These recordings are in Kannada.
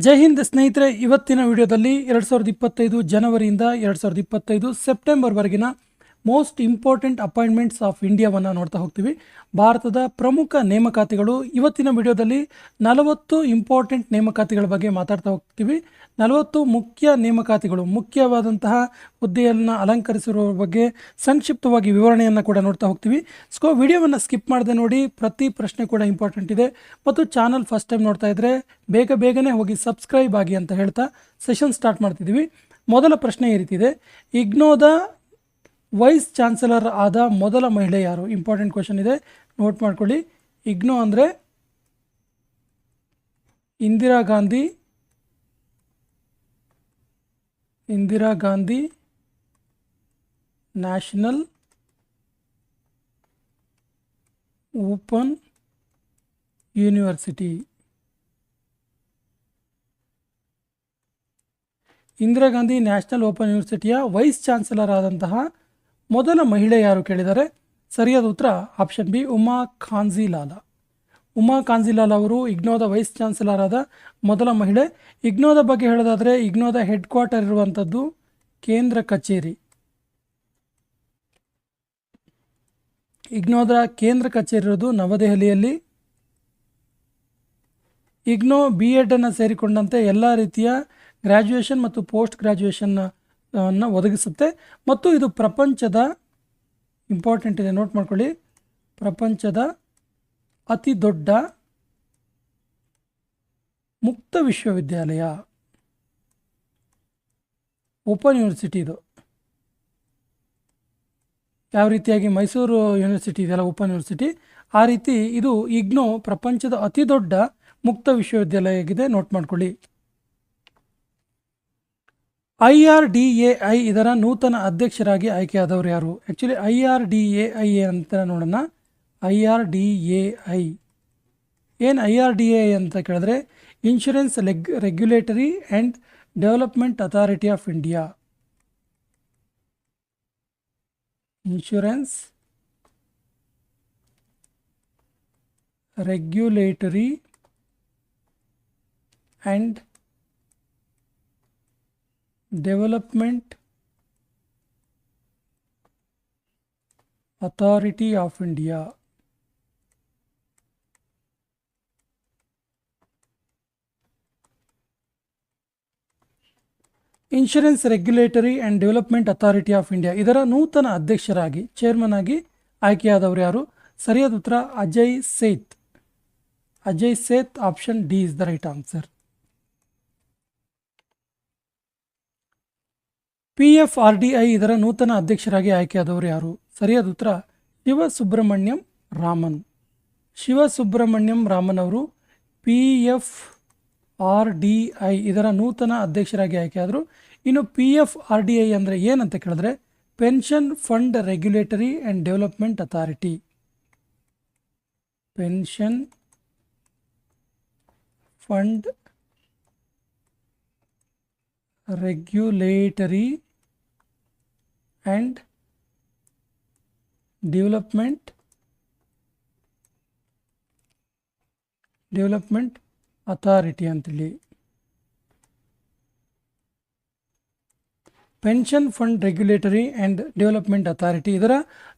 ಜೈ ಹಿಂದ್ ಸ್ನೇಹಿತರೆ ಇವತ್ತಿನ ವಿಡಿಯೋದಲ್ಲಿ ಎರಡು ಸಾವಿರದ ಇಪ್ಪತ್ತೈದು ಜನವರಿಯಿಂದ ಎರಡು ಸಾವಿರದ ಇಪ್ಪತ್ತೈದು ಸೆಪ್ಟೆಂಬರ್ವರೆಗಿನ ಮೋಸ್ಟ್ ಇಂಪಾರ್ಟೆಂಟ್ ಅಪಾಯಿಂಟ್ಮೆಂಟ್ಸ್ ಆಫ್ ಇಂಡಿಯಾವನ್ನು ನೋಡ್ತಾ ಹೋಗ್ತೀವಿ. ಭಾರತದ ಪ್ರಮುಖ ನೇಮಕಾತಿಗಳು ಇವತ್ತಿನ ವಿಡಿಯೋದಲ್ಲಿ ನಲವತ್ತು ಇಂಪಾರ್ಟೆಂಟ್ ನೇಮಕಾತಿಗಳ ಬಗ್ಗೆ ಮಾತಾಡ್ತಾ ಹೋಗ್ತೀವಿ. ನಲವತ್ತು ಮುಖ್ಯ ನೇಮಕಾತಿಗಳು, ಮುಖ್ಯವಾದಂತಹ ಹುದ್ದೆಯನ್ನು ಅಲಂಕರಿಸಿರುವ ಬಗ್ಗೆ ಸಂಕ್ಷಿಪ್ತವಾಗಿ ವಿವರಣೆಯನ್ನು ಕೂಡ ನೋಡ್ತಾ ಹೋಗ್ತೀವಿ. ಸೊ ವಿಡಿಯೋವನ್ನು ಸ್ಕಿಪ್ ಮಾಡದೆ ನೋಡಿ, ಪ್ರತಿ ಪ್ರಶ್ನೆ ಕೂಡ ಇಂಪಾರ್ಟೆಂಟ್ ಇದೆ. ಮತ್ತು ಚಾನಲ್ ಫಸ್ಟ್ ಟೈಮ್ ನೋಡ್ತಾ ಇದ್ದರೆ ಬೇಗ ಬೇಗನೆ ಹೋಗಿ ಸಬ್ಸ್ಕ್ರೈಬ್ ಆಗಿ ಅಂತ ಹೇಳ್ತಾ ಸೆಷನ್ ಸ್ಟಾರ್ಟ್ ಮಾಡ್ತಿದ್ದೀವಿ ಮೊದಲ ಪ್ರಶ್ನೆ ಈ ರೀತಿ ಇದೆ. ಇಗ್ನೋದ ವೈಸ್ ಚಾನ್ಸಲರ್ ಆದ ಮೊದಲ ಮಹಿಳೆ ಯಾರು? ಇಂಪಾರ್ಟೆಂಟ್ ಕ್ವಶನ್ ಇದೆ. ನೋಟ್ ಮಾಡ್ಕೊಳ್ಳಿ. ಇಗ್ನೋ ಅಂದರೆ Indira Gandhi Indira Gandhi national open university. Indira Gandhi national open ಯೂನಿವರ್ಸಿಟಿಯ vice chancellor ಆದಂತಹ ಮೊದಲ ಮಹಿಳೆ ಯಾರು ಕೇಳಿದರೆ ಸರಿಯಾದ ಉತ್ತರ ಆಪ್ಷನ್ ಬಿ ಉಮಾ ಖಾನ್ಜಿಲಾಲ ಉಮಾ ಕಾಂಜಿಲಾಲ್ ಅವರು ಇಗ್ನೋದ ವೈಸ್ ಚಾನ್ಸಲರ್ ಆದ ಮೊದಲ ಮಹಿಳೆ. ಇಗ್ನೋದ ಬಗ್ಗೆ ಹೇಳೋದಾದರೆ ಇಗ್ನೋದ ಹೆಡ್ ಕ್ವಾರ್ಟರ್ ಇರುವಂಥದ್ದು ಕೇಂದ್ರ ಕಚೇರಿ. ಇಗ್ನೋದ ಕೇಂದ್ರ ಕಚೇರಿ ಇರೋದು ನವದೆಹಲಿಯಲ್ಲಿ. ಇಗ್ನೋ ಬಿ ಎಡನ್ನು ಸೇರಿಕೊಂಡಂತೆ ಎಲ್ಲ ರೀತಿಯ ಗ್ರ್ಯಾಜುಯೇಷನ್ ಮತ್ತು ಪೋಸ್ಟ್ ಗ್ರ್ಯಾಜುಯೇಷನ್ ಅನ್ನು ಒದಗಿಸುತ್ತೆ. ಮತ್ತು ಇದು ಪ್ರಪಂಚದ ಇಂಪಾರ್ಟೆಂಟ್ ಇದೆ ನೋಟ್ ಮಾಡ್ಕೊಳ್ಳಿ. ಪ್ರಪಂಚದ ಅತಿ ದೊಡ್ಡ ಮುಕ್ತ ವಿಶ್ವವಿದ್ಯಾಲಯ. ಓಪನ್ ಯೂನಿವರ್ಸಿಟಿ ಇದು. ಯಾವ ರೀತಿಯಾಗಿ ಮೈಸೂರು ಯೂನಿವರ್ಸಿಟಿ ಇದೆಯಲ್ಲ, ಓಪನ್ ಯೂನಿವರ್ಸಿಟಿ? ಆ ರೀತಿ ಇದು ಇಗ್ನೋ ಪ್ರಪಂಚದ ಅತಿ ದೊಡ್ಡ ಮುಕ್ತ ವಿಶ್ವವಿದ್ಯಾಲಯ ಆಗಿದೆ ನೋಟ್ ಮಾಡ್ಕೊಳ್ಳಿ. I R D A I ಇದರ ನೂತನ ಅಧ್ಯಕ್ಷರಾಗಿ ಆಯ್ಕೆಯಾದವರು ಯಾರು? Actually I R D A I ಅಂತ ನೋಡೋಣ. I R D A I. ಏನು ಐ ಆರ್ ಡಿ ಎ ಅಂತ ಕೇಳಿದ್ರೆ insurance leg regulatory and development authority of India insurance regulatory and development Authority of India. Insurance regulatory and development authority of India ಇದರ ನೂತನ ಅಧ್ಯಕ್ಷರಾಗಿ ಚೇರ್ಮನ್ ಆಗಿ ಆಯ್ಕೆಯಾದವರು ಯಾರು? ಸರಿಯಾದ ಉತ್ತರ, Ajay Seth. Ajay Seth option D is the right answer P F R D I ಇದರ ನೂತನ ಅಧ್ಯಕ್ಷರಾಗಿ ಆಯ್ಕೆಯಾದವರು ಯಾರು? ಸರಿಯಾದ ಉತ್ತರ ಶಿವ ಸುಬ್ರಹ್ಮಣ್ಯಂ ರಾಮನ್. ಶಿವ ಸುಬ್ರಹ್ಮಣ್ಯಂ ರಾಮನ್ ಅವರು P F R D I ಇದರ ನೂತನ ಅಧ್ಯಕ್ಷರಾಗಿ ಆಯ್ಕೆಯಾದರು. ಇನ್ನು P F R D I ಅಂದರೆ ಏನಂತ ಕೇಳಿದ್ರೆ pension fund regulatory and development authority pension fund regulatory and development development authority ಅಂತೇಳಿ. Pension fund regulatory and development authority ಇದರ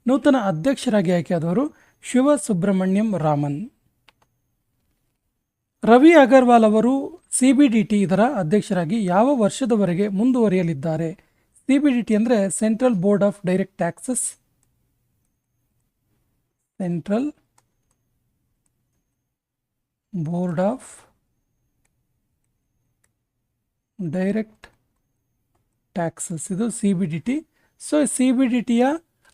ನೂತನ ಅಧ್ಯಕ್ಷರಾಗಿ ಆಯ್ಕೆಯಾದವರು ಶಿವ ಸುಬ್ರಹ್ಮಣ್ಯಂ ರಾಮನ್. ರವಿ ಅಗರ್ವಾಲ್ ಅವರು ಸಿ ಬಿ ಡಿ ಟಿ ಇದರ ಅಧ್ಯಕ್ಷರಾಗಿ ಯಾವ ವರ್ಷದವರೆಗೆ ಮುಂದುವರಿಯಲಿದ್ದಾರೆ? ಸಿ ಬಿ ಡಿ ಟಿ ಅಂದರೆ central board of direct taxes central board of direct taxes ಇದು C B D T so C B D ಟಿಯ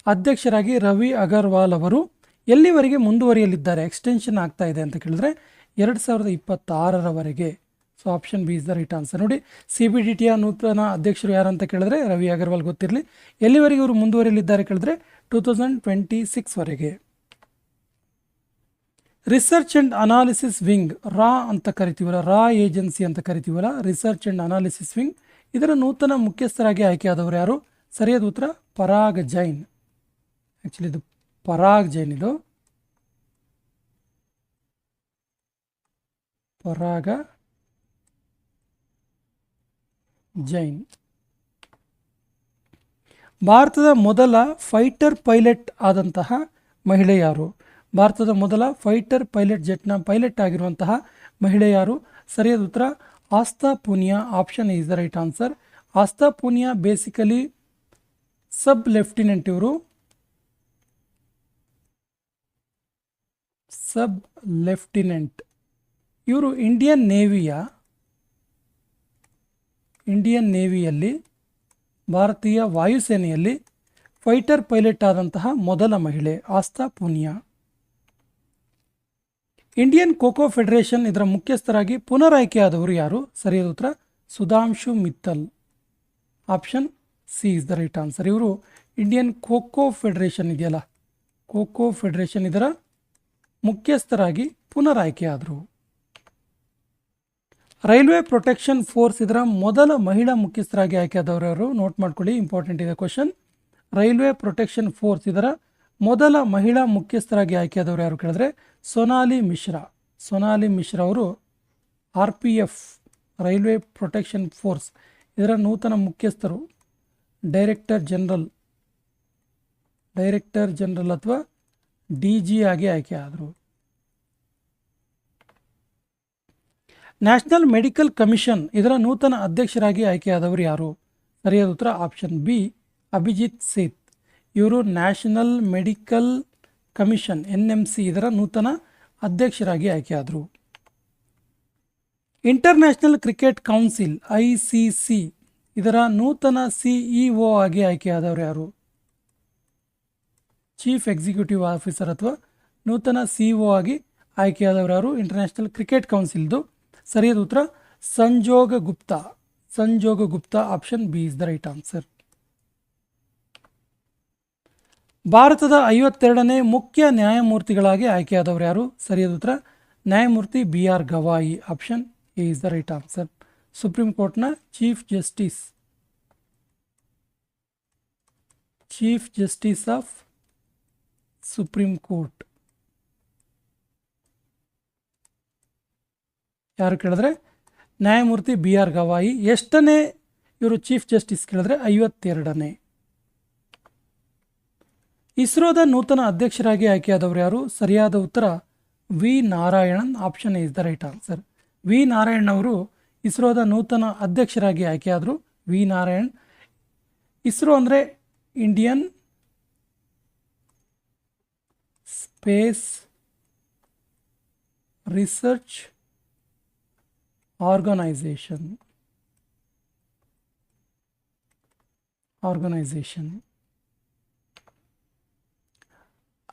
ಅಧ್ಯಕ್ಷರಾಗಿ ರವಿ ಅಗರ್ವಾಲ್ ಅವರು ಎಲ್ಲಿವರೆಗೆ ಮುಂದುವರಿಯಲಿದ್ದಾರೆ? ಎಕ್ಸ್ಟೆನ್ಷನ್ ಆಗ್ತಾ ಇದೆ ಅಂತ ಕೇಳಿದ್ರೆ ಎರಡು ಸಾವಿರದ ಇಪ್ಪತ್ತಾರರವರೆಗೆ. So option B is the right answer ನೋಡಿ ಸಿ ಬಿ ಡಿ ಟಿಯ ನೂತನ ಅಧ್ಯಕ್ಷರು ಯಾರು ಅಂತ ಕೇಳಿದ್ರೆ ರವಿ ಅಗರ್ವಾಲ್ ಗೊತ್ತಿರಲಿ. ಎಲ್ಲಿವರೆಗೆ ಇವರು ಮುಂದುವರಿಯಲಿದ್ದಾರೆ ಕೇಳಿದ್ರೆ ಟೂ ತೌಸಂಡ್ ಟ್ವೆಂಟಿ ಸಿಕ್ಸ್ವರೆಗೆ ರಿಸರ್ಚ್ ಅಂಡ್ ಅನಾಲಿಸಿಸ್ ವಿಂಗ್ ರಾ ಅಂತ ಕರಿತೀವಲ್ಲ, ರಾ ಏಜೆನ್ಸಿ ಅಂತ ಕರಿತೀವಲ್ಲ ರಿಸರ್ಚ್ ಅಂಡ್ ಅನಾಲಿಸಿಸ್ ವಿಂಗ್ ಇದರ ನೂತನ ಮುಖ್ಯಸ್ಥರಾಗಿ ಆಯ್ಕೆಯಾದವರು ಯಾರು? ಸರಿಯಾದ ಉತ್ತರ, ಪರಾಗ್ ಜೈನ್. ಆ್ಯಕ್ಚುಲಿ ಇದು ಪರಾಗ್ ಜೈನ್ ಇದು. ಪರಾಗ ಜೈನ್. ಭಾರತದ ಮೊದಲ ಫೈಟರ್ ಪೈಲಟ್ ಆದಂತಹ ಮಹಿಳೆ ಯಾರು? ಭಾರತದ ಮೊದಲ ಫೈಟರ್ ಪೈಲಟ್ ಜೆಟ್ನ ಪೈಲಟ್ ಆಗಿರುವಂತಹ ಮಹಿಳೆ ಯಾರು? ಸರಿಯಾದ ಉತ್ತರ Astha Poonia option is the right answer. Astha Poonia basically sub lieutenant ಇವರು. Sub lieutenant. ಇವರು ಇಂಡಿಯನ್ ನೇವಿಯ. ಇಂಡಿಯನ್ ನೇವಿಯಲ್ಲಿ, ಭಾರತೀಯ ವಾಯುಸೇನೆಯಲ್ಲಿ ಫೈಟರ್ ಪೈಲಟ್ ಆದಂತಹ ಮೊದಲ ಮಹಿಳೆ ಆಸ್ತಾ ಪೂನಿಯಾ. ಇಂಡಿಯನ್ ಖೋಖೋ ಫೆಡರೇಷನ್ ಇದರ ಮುಖ್ಯಸ್ಥರಾಗಿ ಪುನರಾಯ್ಕೆಯಾದವರು ಯಾರು? ಸರಿಯಾದ ಉತ್ತರ, Sudhanshu Mittal. Option C is the right answer. ಇವರು ಇಂಡಿಯನ್ ಖೋಖೋ ಫೆಡರೇಷನ್ ಇದೆಯಲ್ಲ, ಖೋಖೋ ಫೆಡರೇಷನ್ ಇದರ ಮುಖ್ಯಸ್ಥರಾಗಿ ಪುನರಾಯ್ಕೆಯಾದರು. ರೈಲ್ವೆ ಪ್ರೊಟೆಕ್ಷನ್ ಫೋರ್ಸ್ ಇದರ ಮೊದಲ ಮಹಿಳಾ ಮುಖ್ಯಸ್ಥರಾಗಿ ಆಯ್ಕೆಯಾದವರು ನೋಟ್ ಮಾಡ್ಕೊಳ್ಳಿ ಇಂಪಾರ್ಟೆಂಟ್ ಇದೆ ಕ್ವಶನ್ ರೈಲ್ವೆ ಪ್ರೊಟೆಕ್ಷನ್ ಫೋರ್ಸ್ ಇದರ ಮೊದಲ ಮಹಿಳಾ ಮುಖ್ಯಸ್ಥರಾಗಿ ಆಯ್ಕೆಯಾದವರು ಯಾರು ಕೇಳಿದ್ರೆ, ಸೊನಾಲಿ ಮಿಶ್ರಾ. ಸೊನಾಲಿ ಮಿಶ್ರಾ ಅವರು R P F, railway protection force ಇದರ ನೂತನ ಮುಖ್ಯಸ್ಥರು ಡೈರೆಕ್ಟರ್ ಜನರಲ್ ಡೈರೆಕ್ಟರ್ ಜನರಲ್ ಅಥವಾ ಡಿ ಜಿ ಆಗಿ ಆಯ್ಕೆಯಾದರು. ನ್ಯಾಷನಲ್ ಮೆಡಿಕಲ್ ಕಮಿಷನ್ ಇದರ ನೂತನ ಅಧ್ಯಕ್ಷರಾಗಿ ಆಯ್ಕೆಯಾದವರು ಯಾರು? ಸರಿಯಾದ ಉತ್ತರ ಆಪ್ಷನ್ ಬಿ, ಅಭಿಜಿತ್ ಸೇತ್. ಇವರು national medical commission N M C ಇದರ ನೂತನ ಅಧ್ಯಕ್ಷರಾಗಿ ಆಯ್ಕೆಯಾದರು. International cricket council, I C C, ಇದರ ನೂತನ ಸಿಇಒ ಆಗಿ ಆಯ್ಕೆಯಾದವರು ಯಾರು? ಚೀಫ್ ಎಕ್ಸಿಕ್ಯೂಟಿವ್ ಆಫೀಸರ್ ಅಥವಾ ನೂತನ ಸಿಇಒ ಆಗಿ ಆಯ್ಕೆಯಾದವರು ಯಾರು? ಇಂಟರ್ನ್ಯಾಷನಲ್ ಕ್ರಿಕೆಟ್ ಕೌನ್ಸಿಲ್ದು ಸರಿಯಾದ ಉತ್ತರ, Sanjog Gupta. Sanjog Gupta option B is the right answer ಭಾರತದ ಐವತ್ತೆರಡನೇ ಮುಖ್ಯ ನ್ಯಾಯಮೂರ್ತಿಗಳಾಗಿ ಆಯ್ಕೆಯಾದವರು ಯಾರು? ಸರಿಯಾದ ಉತ್ತರ, ನ್ಯಾಯಮೂರ್ತಿ B R Gavai. Option A is the right answer supreme ಕೋರ್ಟ್ನ chief justice chief justice of supreme court ಯಾರು ಕೇಳಿದ್ರೆ? ನ್ಯಾಯಮೂರ್ತಿ ಬಿ ಆರ್ ಗವಾಯಿ. ಎಷ್ಟನೇ ಇವರು ಚೀಫ್ ಜಸ್ಟಿಸ್ ಕೇಳಿದ್ರೆ ಐವತ್ತೆರಡನೇ. ಇಸ್ರೋದ ನೂತನ ಅಧ್ಯಕ್ಷರಾಗಿ ಆಯ್ಕೆಯಾದವರು ಯಾರು? ಸರಿಯಾದ ಉತ್ತರ V Narayanan. Option is the right answer V Narayan ಅವರು ಇಸ್ರೋದ ನೂತನ ಅಧ್ಯಕ್ಷರಾಗಿ ಆಯ್ಕೆಯಾದರು ವಿ ನಾರಾಯಣ್. ಇಸ್ರೋ ಅಂದರೆ Indian space research organisation. Organisation.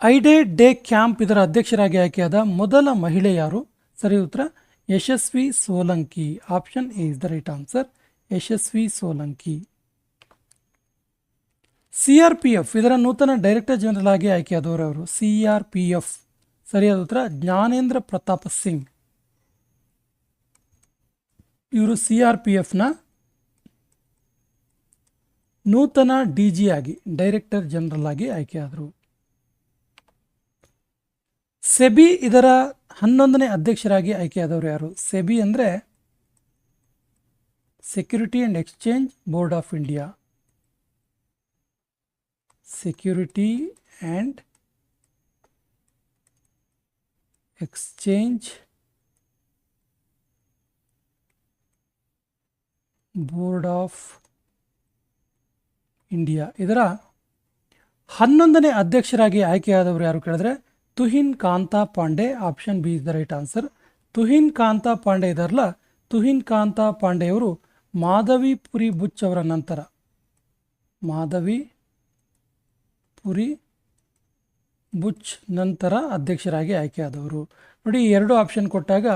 Aide de camp ಇದರ ಅಧ್ಯಕ್ಷರಾಗಿ ಆಯ್ಕೆಯಾದ ಮೊದಲ ಮಹಿಳೆ ಯಾರು? ಸರಿ, ಉತ್ತರ. Yashasvi Solanki. Option A is the right answer. Yashasvi Solanki. C R P F ಇದರ ನೂತನ ಡೈರೆಕ್ಟರ್ ಜನರಲ್ ಆಗಿ ಆಯ್ಕೆಯಾದವರು ಸಿ ಆರ್ ಪಿ ಎಫ್. ಸರಿಯಾದ ಉತ್ತರ. ಜ್ಞಾನೇಂದ್ರ ಪ್ರತಾಪ್ ಸಿಂಗ್. ಇವರು ಸಿ ಆರ್ ಪಿ ಎಫ್ನ ನೂತನ ಡಿ ಜಿ ಆಗಿ ಡೈರೆಕ್ಟರ್ ಜನರಲ್ ಆಗಿ ಆಯ್ಕೆಯಾದರು ಸೆಬಿ ಇದರ ಹನ್ನೊಂದನೇ ಅಧ್ಯಕ್ಷರಾಗಿ ಆಯ್ಕೆಯಾದವರು ಯಾರು? ಸೆಬಿ ಅಂದರೆ security and exchange board of India security and exchange board of India. ಇದರ ಹನ್ನೊಂದನೇ ಅಧ್ಯಕ್ಷರಾಗಿ ಆಯ್ಕೆಯಾದವರು ಯಾರು ಕೇಳಿದ್ರೆ, Tuhin Kanta Pandey, option B is the right answer. Tuhin Kanta Pandey ಇದಾರಲ್ಲ, ತುಹಿನ್ ಕಾಂತಾ ಪಾಂಡೆಯವರು ಮಾಧವಿ ಪುರಿ ಬುಚ್ ಅವರ ನಂತರ. ಮಾಧವಿ ಪುರಿ ಬುಚ್ ನಂತರ ಅಧ್ಯಕ್ಷರಾಗಿ ಆಯ್ಕೆಯಾದವರು. ನೋಡಿ ಎರಡು ಆಪ್ಷನ್ ಕೊಟ್ಟಾಗ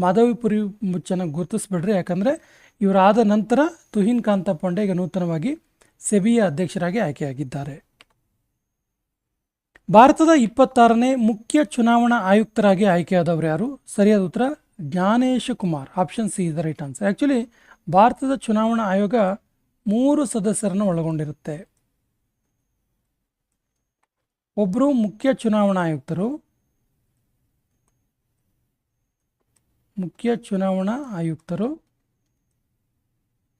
ಮಾಧವಿ ಪುರಿ ಬುಚ್ಚನ್ನು ಗುರುತಿಸ್ಬಿಡ್ರಿ, ಯಾಕಂದರೆ ಇವರಾದ ನಂತರ ತುಹಿನ್ ಕಾಂತ ಪಾಂಡೆಗೆ ನೂತನವಾಗಿ ಸೆಬಿಯ ಅಧ್ಯಕ್ಷರಾಗಿ ಆಯ್ಕೆಯಾಗಿದ್ದಾರೆ. ಭಾರತದ ಇಪ್ಪತ್ತಾರನೇ ಮುಖ್ಯ ಚುನಾವಣಾ ಆಯುಕ್ತರಾಗಿ ಆಯ್ಕೆಯಾದವರು ಯಾರು? ಸರಿಯಾದ ಉತ್ತರ, Gyanesh Kumar. Option C is the right answer actually ಭಾರತದ ಚುನಾವಣಾ ಆಯೋಗ ಮೂರು ಸದಸ್ಯರನ್ನು ಒಳಗೊಂಡಿರುತ್ತೆ. ಒಬ್ಬರು ಮುಖ್ಯ ಚುನಾವಣಾ ಆಯುಕ್ತರು, ಮುಖ್ಯ ಚುನಾವಣಾ ಆಯುಕ್ತರು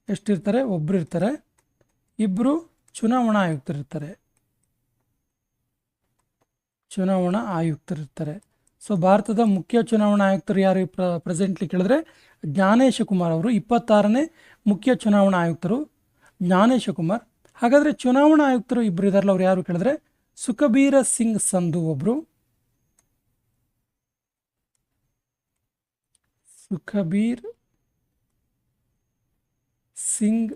ಎಷ್ಟಿರ್ತಾರೆ? ಒಬ್ಬರು ಇರ್ತಾರೆ ಇಬ್ಬರು ಚುನಾವಣಾ ಆಯುಕ್ತರಿರ್ತಾರೆ. ಚುನಾವಣಾ ಆಯುಕ್ತರಿರ್ತಾರೆ. ಸೊ, ಭಾರತದ ಮುಖ್ಯ ಚುನಾವಣಾ ಆಯುಕ್ತರು ಯಾರು ಪ್ರ, ಪ್ರೆಸೆಂಟ್ಲಿ ಕೇಳಿದ್ರೆ, ಜ್ಞಾನೇಶ ಕುಮಾರ್ ಅವರು, ಇಪ್ಪತ್ತಾರನೇ ಮುಖ್ಯ ಚುನಾವಣಾ ಆಯುಕ್ತರು ಜ್ಞಾನೇಶ ಕುಮಾರ್. ಹಾಗಾದರೆ ಚುನಾವಣಾ ಆಯುಕ್ತರು ಇಬ್ಬರು ಇದಾರಲ್ಲ, ಅವ್ರು ಯಾರು ಕೇಳಿದ್ರೆ? ಸುಖಬೀರ ಸಿಂಗ್ ಸಂಧು ಒಬ್ಬರು ಸುಖಬೀರ್ ಸಿಂಗ್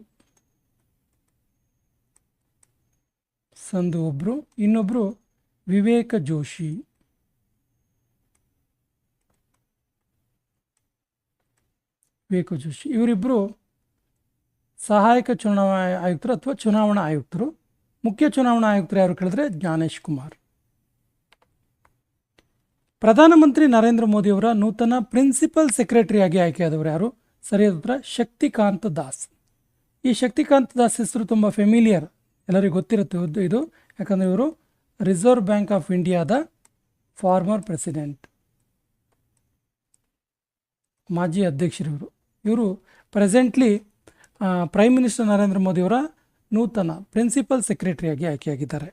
ಸಂಧು ಒಬ್ಬರು ಇನ್ನೊಬ್ಬರು ವಿವೇಕ ಜೋಶಿ. ವಿವೇಕ ಜೋಶಿ. ಇವರಿಬ್ಬರು ಸಹಾಯಕ ಚುನಾವಣಾ ಆಯುಕ್ತರು ಅಥವಾ ಚುನಾವಣಾ ಆಯುಕ್ತರು? ಮುಖ್ಯ ಚುನಾವಣಾ ಆಯುಕ್ತರು ಯಾರು ಕೇಳಿದ್ರೆ? ಜ್ಞಾನೇಶ್ ಕುಮಾರ್. ಪ್ರಧಾನಮಂತ್ರಿ ನರೇಂದ್ರ ಮೋದಿಯವರ ನೂತನ ಪ್ರಿನ್ಸಿಪಲ್ ಸೆಕ್ರೆಟರಿಯಾಗಿ ಆಯ್ಕೆಯಾದವರು ಯಾರು? ಸರಿಯಾದ ಶಕ್ತಿಕಾಂತ ಶಕ್ತಿಕಾಂತ್ ದಾಸ್. ಈ ಶಕ್ತಿಕಾಂತ್ ದಾಸ್ ಹೆಸರು ತುಂಬ ಫೆಮಿಲಿಯರ್ ಎಲ್ಲರಿಗೂ ಗೊತ್ತಿರುತ್ತೆ ಇದು- ಯಾಕಂದರೆ ಇವರು ರಿಸರ್ವ್ ಬ್ಯಾಂಕ್ ಆಫ್ ಇಂಡಿಯಾದ ಫಾರ್ಮರ್ ಪ್ರೆಸಿಡೆಂಟ್ ಮಾಜಿ ಅಧ್ಯಕ್ಷರು ಇವರು ಇವರು ಪ್ರೆಸೆಂಟ್ಲಿ ಪ್ರೈಮ್ ಮಿನಿಸ್ಟರ್ ನರೇಂದ್ರ ಮೋದಿಯವರ ನೂತನ ಪ್ರಿನ್ಸಿಪಲ್ ಸೆಕ್ರೆಟರಿಯಾಗಿ ಆಯ್ಕೆಯಾಗಿದ್ದಾರೆ.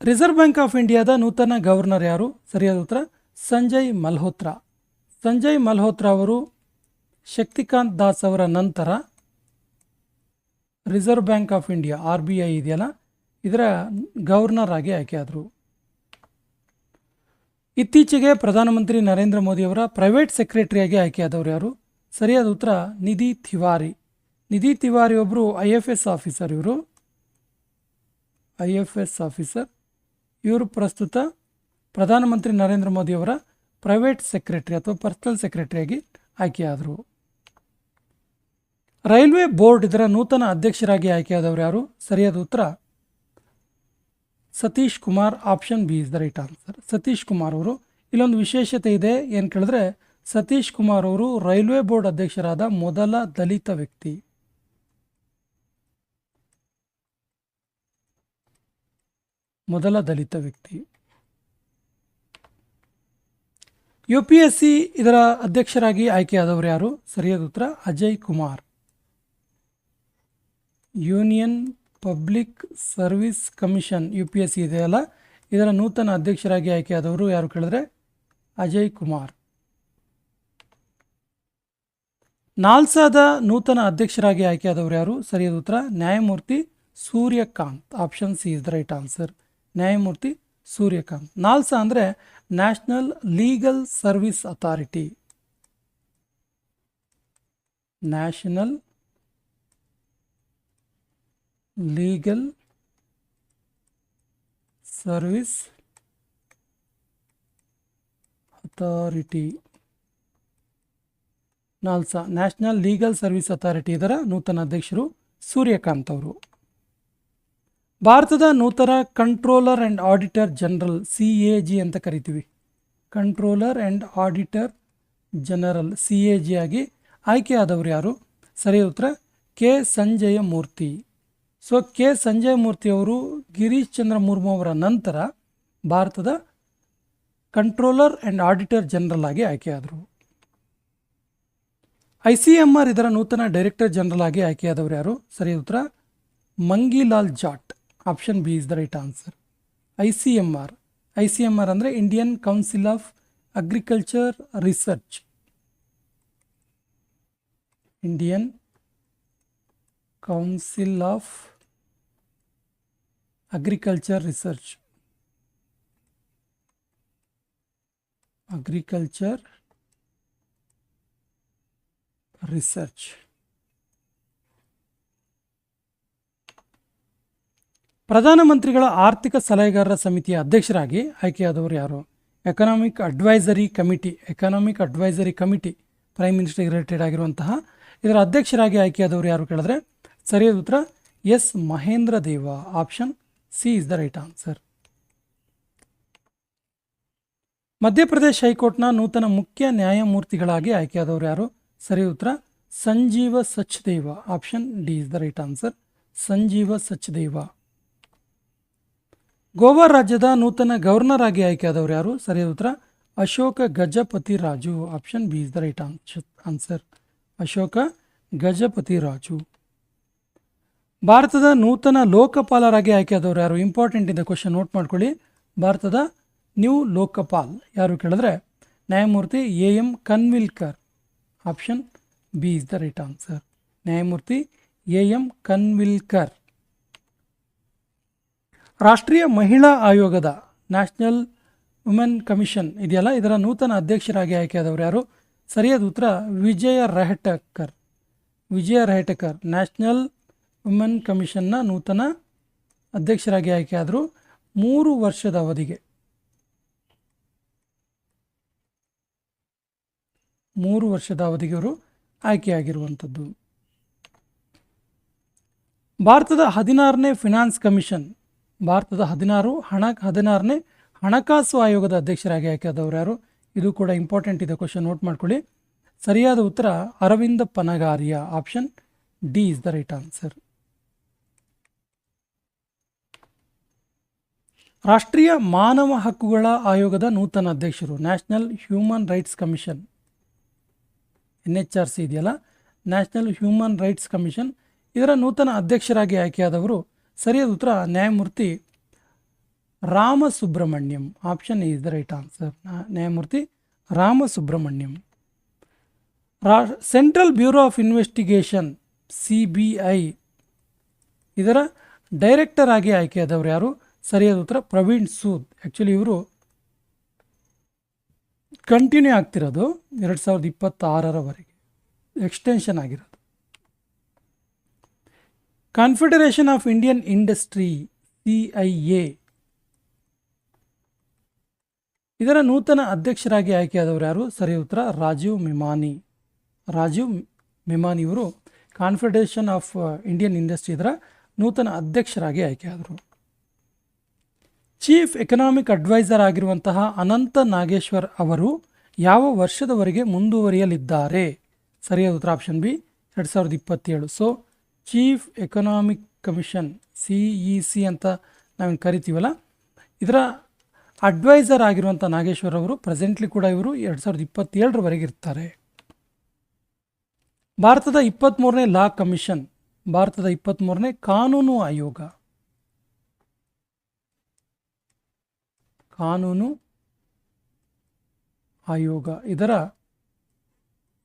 ರಿಸರ್ವ್ ಬ್ಯಾಂಕ್ ಆಫ್ ಇಂಡಿಯಾದ ನೂತನ ಗವರ್ನರ್ ಯಾರು? ಸರಿಯಾದ ಉತ್ತರ, ಸಂಜಯ್ ಮಲ್ಹೋತ್ರಾ. ಸಂಜಯ್ ಮಲ್ಹೋತ್ರಾ ಅವರು ಶಕ್ತಿಕಾಂತ್ ದಾಸ್ ಅವರ ನಂತರ reserve bank of India, R B I ಇದೆಯಲ್ಲ? ಇದರ ಗವರ್ನರ್ ಆಗಿ ಆಯ್ಕೆಯಾದರು. ಇತ್ತೀಚೆಗೆ ಪ್ರಧಾನಮಂತ್ರಿ ನರೇಂದ್ರ ಮೋದಿಯವರ ಪ್ರೈವೇಟ್ ಸೆಕ್ರೆಟರಿಯಾಗಿ ಆಯ್ಕೆಯಾದವರು ಯಾರು? ಸರಿಯಾದ ಉತ್ತರ, ನಿಧಿ ತಿವಾರಿ. ನಿಧಿ ತಿವಾರಿ ಒಬ್ಬರು ಐ ಎಫ್ ಎಸ್ ಆಫೀಸರ್ ಇವರು. I F S officer. ಇವರು ಪ್ರಸ್ತುತ ಪ್ರಧಾನಮಂತ್ರಿ ನರೇಂದ್ರ ಮೋದಿಯವರ ಪ್ರೈವೇಟ್ ಸೆಕ್ರೆಟರಿ ಅಥವಾ ಪರ್ಸನಲ್ ಸೆಕ್ರೆಟರಿಯಾಗಿ ಆಯ್ಕೆಯಾದರು. ರೈಲ್ವೆ ಬೋರ್ಡ್ ಇದರ ನೂತನ ಅಧ್ಯಕ್ಷರಾಗಿ ಆಯ್ಕೆಯಾದವರು ಯಾರು? ಸರಿಯಾದ ಉತ್ತರ? Satish Kumar option B is the right answer. Satish Kumar ಅವರು. ಇಲ್ಲೊಂದು ವಿಶೇಷತೆ ಇದೆ, ಏನು ಕೇಳಿದ್ರೆ ಸತೀಶ್ ಕುಮಾರ್ ಅವರು ರೈಲ್ವೆ ಬೋರ್ಡ್ ಅಧ್ಯಕ್ಷರಾದ ಮೊದಲ ದಲಿತ ವ್ಯಕ್ತಿ. ಮೊದಲ ದಲಿತ ವ್ಯಕ್ತಿ. ಯು ಪಿ ಎಸ್ ಸಿ ಇದರ ಅಧ್ಯಕ್ಷರಾಗಿ ಆಯ್ಕೆಯಾದವರು ಯಾರು? ಸರಿಯಾದ ಉತ್ತರ, Ajay Kumar. Union public service commission U P S C ಇದೆಯಲ್ಲ ಇದರ ನೂತನ ಅಧ್ಯಕ್ಷರಾಗಿ ಆಯ್ಕೆಯಾದವರು ಯಾರು ಕೇಳಿದ್ರೆ? ಅಜಯ್ ಕುಮಾರ್. ನಾಲ್ಸಾದ ನೂತನ ಅಧ್ಯಕ್ಷರಾಗಿ ಆಯ್ಕೆಯಾದವರು ಯಾರು? ಸರಿಯಾದ ಉತ್ತರ, ನ್ಯಾಯಮೂರ್ತಿ Suryakant. Option C is the right answer. ನ್ಯಾಯಮೂರ್ತಿ ಸೂರ್ಯಕಾಂತ್. ನಾಲ್ಸಾ ಅಂದರೆ national legal service authority. National legal service authority NALSA national legal service authority ಇದರ ನೂತನ ಅಧ್ಯಕ್ಷರು ಸೂರ್ಯಕಾಂತ್ ಅವರು. ಭಾರತದ ನೂತನ controller and auditor general C A G ಅಂತ ಕರಿತೀವಿ. Controller and auditor general C A G ಆಗಿ ಆಯ್ಕೆಯಾದವರು ಯಾರು? ಸರಿ ಉತ್ತರ, K. Sanjay Murthy so K Sanjay Murthy ಅವರು ಗಿರೀಶ್ ಚಂದ್ರ ಮುರ್ಮು ಅವರ ನಂತರ ಭಾರತದ ಕಂಟ್ರೋಲರ್ ಆ್ಯಂಡ್ ಆಡಿಟರ್ ಜನರಲ್ ಆಗಿ ಆಯ್ಕೆಯಾದರು. ಐ ಸಿ ಎಂ ಆರ್ ಇದರ ನೂತನ ಡೈರೆಕ್ಟರ್ ಜನರಲ್ ಆಗಿ ಆಯ್ಕೆಯಾದವರು ಯಾರು? ಸರಿ ಉತ್ತರ, Mangilal Jat. Option B is the right answer. I C M R. I C M R ಅಂದರೆ Indian council of agriculture research. Indian council of agriculture research agriculture research ಪ್ರಧಾನಮಂತ್ರಿಗಳ ಆರ್ಥಿಕ ಸಲಹೆಗಾರರ ಸಮಿತಿಯ ಅಧ್ಯಕ್ಷರಾಗಿ ಆಯ್ಕೆಯಾದವರು ಯಾರು? Economic advisory committee economic advisory committee prime minister related ಆಗಿರುವಂತಹ ಇದರ ಅಧ್ಯಕ್ಷರಾಗಿ ಆಯ್ಕೆಯಾದವರು ಯಾರು ಕೇಳಿದ್ರೆ? ಸರಿಯಾದ ಉತ್ತರ, S. Mahendra Dev option C is the right answer Madhya Pradesh ಹೈಕೋರ್ಟ್ನ ನೂತನ ಮುಖ್ಯ ನ್ಯಾಯಮೂರ್ತಿಗಳಾಗಿ ಆಯ್ಕೆಯಾದವರು ಯಾರು? ಸರಿ ಉತ್ತರ, Sanjeev Sachdeva. Option D is the right answer Sanjeev Sachdeva. Goa ರಾಜ್ಯದ ನೂತನ ಗವರ್ನರ್ ಆಗಿ ಆಯ್ಕೆಯಾದವರು ಯಾರು? ಸರಿಯಾದ ಉತ್ತರ, Ashok Gajapathi Raju. Option B is the right answer Ashok Gajapathi Raju. ಭಾರತದ ನೂತನ ಲೋಕಪಾಲರಾಗಿ ಆಯ್ಕೆಯಾದವರು ಯಾರು? ಇಂಪಾರ್ಟೆಂಟ್ ಇದೆ ಕ್ವಶನ್ ನೋಟ್ ಮಾಡ್ಕೊಳ್ಳಿ. ಭಾರತದ ನ್ಯೂ ಲೋಕಪಾಲ್ ಯಾರು ಕೇಳಿದ್ರೆ? ನ್ಯಾಯಮೂರ್ತಿ A M Khanwilkar. Option B is the right answer ನ್ಯಾಯಮೂರ್ತಿ ಎ ಎಂ ಕನ್ವಿಲ್ಕರ್. ರಾಷ್ಟ್ರೀಯ ಮಹಿಳಾ ಆಯೋಗದ ನ್ಯಾಷನಲ್ ವುಮೆನ್ ಕಮಿಷನ್ ಇದೆಯಲ್ಲ? ಇದರ ನೂತನ ಅಧ್ಯಕ್ಷರಾಗಿ ಆಯ್ಕೆಯಾದವರು ಯಾರು? ಸರಿಯಾದ ಉತ್ತರ ವಿಜಯ ರೆಹಟಕರ್. ವಿಜಯ ರಹಟಕರ್ ನ್ಯಾಷನಲ್ ವುಮೆನ್ ಕಮಿಷನ್ನ ನೂತನ ಅಧ್ಯಕ್ಷರಾಗಿ ಆಯ್ಕೆಯಾದರು ಮೂರು ವರ್ಷದ ಅವಧಿಗೆ. ಮೂರು ವರ್ಷದ ಅವಧಿಗೆ ಅವರು ಆಯ್ಕೆಯಾಗಿರುವಂಥದ್ದು. ಭಾರತದ ಹದಿನಾರನೇ ಫಿನಾನ್ಸ್ ಕಮಿಷನ್, ಭಾರತದ ಹದಿನಾರು ಹಣ, ಹದಿನಾರನೇ ಹಣಕಾಸು ಆಯೋಗದ ಅಧ್ಯಕ್ಷರಾಗಿ ಆಯ್ಕೆಯಾದವರು ಯಾರು? ಇದು ಕೂಡ ಇಂಪಾರ್ಟೆಂಟ್ ಇದೆ, ಕ್ವಶನ್ ನೋಟ್ ಮಾಡ್ಕೊಳ್ಳಿ. ಸರಿಯಾದ ಉತ್ತರ Arvind Panagariya, option D is the right answer. ರಾಷ್ಟ್ರೀಯ ಮಾನವ ಹಕ್ಕುಗಳ ಆಯೋಗದ ನೂತನ ಅಧ್ಯಕ್ಷರು, national human rights commission. N H R C ಇದೆಯಲ್ಲ? National human rights commission. ಇದರ ನೂತನ ಅಧ್ಯಕ್ಷರಾಗಿ ಆಯ್ಕೆಯಾದವರು ಸರಿಯಾದ ಉತ್ತರ ನ್ಯಾಯಮೂರ್ತಿ Ramasubramanian. Option is the right answer. ನ್ಯಾಯಮೂರ್ತಿ ರಾಮಸುಬ್ರಹ್ಮಣ್ಯಂ. ರಾ, central bureau of investigation, C B I. ಇದರ ಡೈರೆಕ್ಟರ್ ಆಗಿ ಆಯ್ಕೆಯಾದವರು ಯಾರು? ಸರಿಯಾದ ಉತ್ತರ ಪ್ರವೀಣ್ ಸೂದ್. ಆ್ಯಕ್ಚುಲಿ ಇವರು ಕಂಟಿನ್ಯೂ ಆಗ್ತಿರೋದು ಎರಡು ಸಾವಿರದ ಇಪ್ಪತ್ತಾರರವರೆಗೆ. ಎಕ್ಸ್ಟೆನ್ಷನ್ ಆಗಿರೋದು. Confederation of Indian industry C I A ಇದರ ನೂತನ ಅಧ್ಯಕ್ಷರಾಗಿ ಆಯ್ಕೆಯಾದವರು ಯಾರು? ಸರಿ ಉತ್ತರ ರಾಜೀವ್ ಮಿಮಾನಿ. ರಾಜೀವ್ ಮಿಮಾನಿ ಇವರು ಕಾನ್ಫೆಡರೇಷನ್ ಆಫ್ ಇಂಡಿಯನ್ ಇಂಡಸ್ಟ್ರಿ ಇದರ ನೂತನ ಅಧ್ಯಕ್ಷರಾಗಿ ಆಯ್ಕೆಯಾದರು. ಚೀಫ್ ಎಕನಾಮಿಕ್ ಅಡ್ವೈಸರ್ ಆಗಿರುವಂತಹ ಅನಂತ ನಾಗೇಶ್ವರ್ ಅವರು ಯಾವ ವರ್ಷದವರೆಗೆ ಮುಂದುವರಿಯಲಿದ್ದಾರೆ? ಸರಿಯಾದ ಉತ್ತರ ಆಪ್ಷನ್ ಬಿ, ಎರಡು ಸಾವಿರದ ಇಪ್ಪತ್ತೇಳು. So chief economic commission C E C ಅಂತ ನಾವೇನು ಕರಿತೀವಲ್ಲ, ಇದರ ಅಡ್ವೈಸರ್ ಆಗಿರುವಂಥ ನಾಗೇಶ್ವರ್ ಅವರು ಪ್ರೆಸೆಂಟ್ಲಿ ಕೂಡ ಇವರು ಎರಡು ಸಾವಿರದ ಇಪ್ಪತ್ತೇಳರವರೆಗೆ ಇರ್ತಾರೆ. ಭಾರತದ ಇಪ್ಪತ್ತ್ಮೂರನೇ ಲಾ ಕಮಿಷನ್, ಭಾರತದ ಇಪ್ಪತ್ತ್ಮೂರನೇ ಕಾನೂನು ಆಯೋಗ. ಕಾನೂನು, ಆಯೋಗ. ಇದರ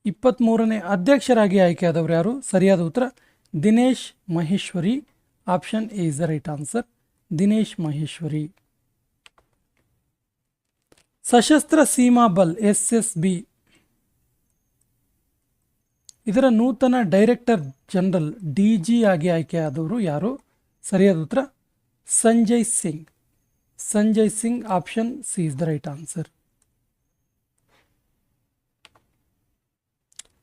ಇಪ್ಪತ್ತ್ಮೂರನೇ ಅಧ್ಯಕ್ಷರಾಗಿ ಆಯ್ಕೆಯಾದವರು ಯಾರು? ಸರಿಯಾದ ಉತ್ತರ, Dinesh Maheshwari. Option A is the right answer, Dinesh Maheshwari. Sashastra Seema Bal, S S B. ಇದರ ನೂತನ ಡೈರೆಕ್ಟರ್ ಜನರಲ್, ಡಿ ಜಿ ಆಗಿ ಆಯ್ಕೆಯಾದವರು ಯಾರು? ಸರಿಯಾದ ಉತ್ತರ, Sanjay Singh. Sanjay Singh option C is the right answer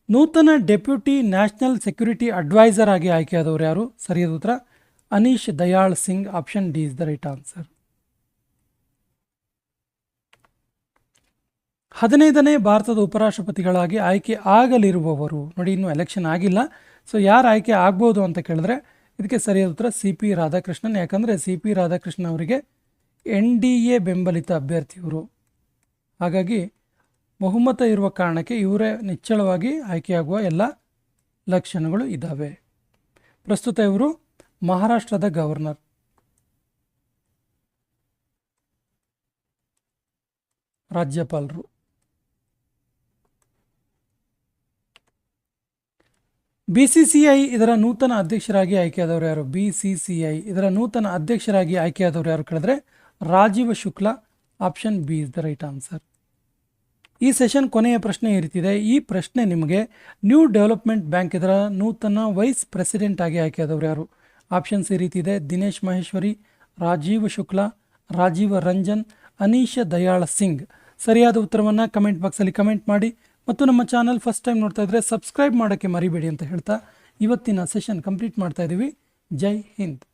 ನೂತನ ಡೆಪ್ಯೂಟಿ ನ್ಯಾಷನಲ್ ಸೆಕ್ಯೂರಿಟಿ ಅಡ್ವೈಸರ್ ಆಗಿ ಆಯ್ಕೆಯಾದವರು ಯಾರು? ಸರಿಯಾದ ಉತ್ತರ, Anish Dayal Singh option D is the right answer ಹದಿನೈದನೇ ಭಾರತದ ಉಪರಾಷ್ಟ್ರಪತಿಗಳಾಗಿ ಆಯ್ಕೆ ಆಗಲಿರುವವರು. ನೋಡಿ, ಇನ್ನೂ ಎಲೆಕ್ಷನ್ ಆಗಿಲ್ಲ. ಸೊ ಯಾರು ಆಯ್ಕೆ ಆಗ್ಬೋದು ಅಂತ ಕೇಳಿದ್ರೆ, ಇದಕ್ಕೆ ಸರಿಯಾದ ಉತ್ತರ ಸಿ ಪಿ ರಾಧಾಕೃಷ್ಣನ್. ಯಾಕಂದರೆ ಸಿ ಪಿ ರಾಧಾಕೃಷ್ಣನ್ ಅವರಿಗೆ ಎನ್ ಡಿ ಎ ಬೆಂಬಲಿತ ಅಭ್ಯರ್ಥಿಯವರು. ಹಾಗಾಗಿ ಬಹುಮತ ಇರುವ ಕಾರಣಕ್ಕೆ ಇವರೇ ನಿಚ್ಚಳವಾಗಿ ಆಯ್ಕೆಯಾಗುವ ಎಲ್ಲ ಲಕ್ಷಣಗಳು ಇದ್ದಾವೆ ಪ್ರಸ್ತುತ ಇವರು ಮಹಾರಾಷ್ಟ್ರದ ಗವರ್ನರ್. ರಾಜ್ಯಪಾಲರು. ಬಿ ಇದರ ನೂತನ ಅಧ್ಯಕ್ಷರಾಗಿ ಆಯ್ಕೆಯಾದವರು ಯಾರು? ಬಿ ಇದರ ನೂತನ ಅಧ್ಯಕ್ಷರಾಗಿ ಆಯ್ಕೆಯಾದವರು ಯಾರು ಕೇಳಿದ್ರೆ Rajeev Shukla option B is the right answer ಈ ಸೆಷನ್ ಕೊನೆಯ ಪ್ರಶ್ನೆ ಇರ್ತಿದೆ ರೀತಿದೆ ಈ ಪ್ರಶ್ನೆ ನಿಮಗೆ ನ್ಯೂ ಡೆವಲಪ್ಮೆಂಟ್ ಬ್ಯಾಂಕ್ ಇದರ ನೂತನ ವೈಸ್ ಪ್ರೆಸಿಡೆಂಟ್ ಆಗಿ ಆಯ್ಕೆಯಾದವರು ಯಾರು? ಆಪ್ಷನ್ಸ್ ಈ ರೀತಿ ಇದೆ ದಿನೇಶ್ ಮಹೇಶ್ವರಿ, ರಾಜೀವ್ ಶುಕ್ಲಾ, ರಾಜೀವ ರಂಜನ್, ಅನೀಶ ದಯಾಳ ಸಿಂಗ್. ಸರಿಯಾದ ಉತ್ತರವನ್ನು ಕಮೆಂಟ್ ಬಾಕ್ಸಲ್ಲಿ ಕಮೆಂಟ್ ಮಾಡಿ ಮತ್ತು ನಮ್ಮ ಚಾನಲ್ ಫಸ್ಟ್ ಟೈಮ್ ನೋಡ್ತಾ ಇದ್ದರೆ ಸಬ್ಸ್ಕ್ರೈಬ್ ಮಾಡೋಕ್ಕೆ ಮರಿಬೇಡಿ ಅಂತ ಹೇಳ್ತಾ ಇವತ್ತಿನ ಸೆಷನ್ ಕಂಪ್ಲೀಟ್ ಮಾಡ್ತಾ ಇದ್ದೀವಿ ಜೈ ಹಿಂದ್.